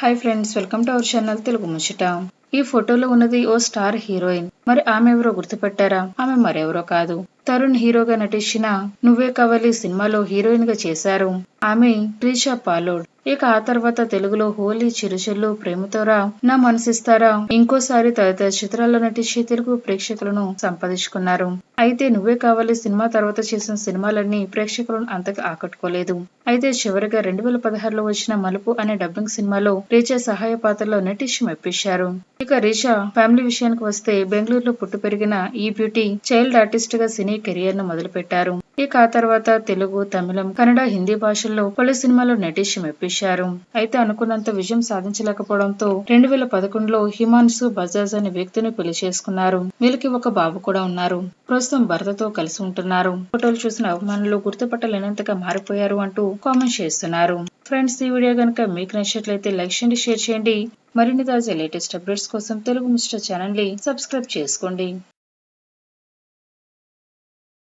Hi friends welcome to our channel Telugu ముచ్చట ఈ ఫోటోలో ఉన్నది ఓ స్టార్ హీరోయిన్ మరి ఆమె ఎవరో గుర్తుపెట్టారా? ఆమె మరెవరో కాదు. తరుణ్ హీరోగా నటించిన నువ్వే కవలి సినిమాలో హీరోయిన్గా చేశారు. ఆమె రీషా పాలోడ్. ఇక ఆ తర్వాత తెలుగులో హోలీ చిరుచెల్లు ప్రేమతోరా నా మనసిస్తారా? ఇంకోసారి తదితర చిత్రాల్లో నటించి తెలుగు ప్రేక్షకులను సంపాదించుకున్నారు. అయితే నువ్వే కావాలి సినిమా తర్వాత చేసిన సినిమాలన్నీ ప్రేక్షకులను అంతగా ఆకట్టుకోలేదు. అయితే చివరిగా రెండు వేల పదహారులో వచ్చిన మలుపు అనే డబ్బింగ్ సినిమాలో రీచా సహాయ పాత్రలో నటించి మెప్పించారు. ఇక రీషా ఫ్యామిలీ విషయానికి వస్తే బెంగళూరులో పుట్టు పెరిగిన ఈ బ్యూటీ చైల్డ్ ఆర్టిస్ట్గా సినీ కెరియర్ను మొదలు పెట్టారు ఇక ఆ తర్వాత తెలుగు తమిళం కన్నడ హిందీ భాషల్లో పలు సినిమాలు నటించి మెప్పించారు. అయితే అనుకున్నంత విజయం సాధించలేకపోవడంతో రెండు వేల పదకొండులో హిమాన్సు బజాజ్ అనే వ్యక్తిని పెళ్ళి చేసుకున్నారు. వీళ్ళకి ఒక బాబు కూడా ఉన్నారు. ప్రస్తుతం భర్తతో కలిసి ఉంటున్నారు. ఫోటోలు చూసిన అవమానులు గుర్తుపట్టలేనంతగా మారిపోయారు అంటూ కామెంట్ చేస్తున్నారు. ఫ్రెండ్స్ ఈ వీడియో కనుక మీకు నచ్చినట్లయితే లైక్ చేయండి షేర్ చేయండి. మరిన్ని తాజా లేటెస్ట్ అప్డేట్స్ కోసం తెలుగు మిస్టర్ ఛానల్ని సబ్స్క్రైబ్ చేసుకోండి.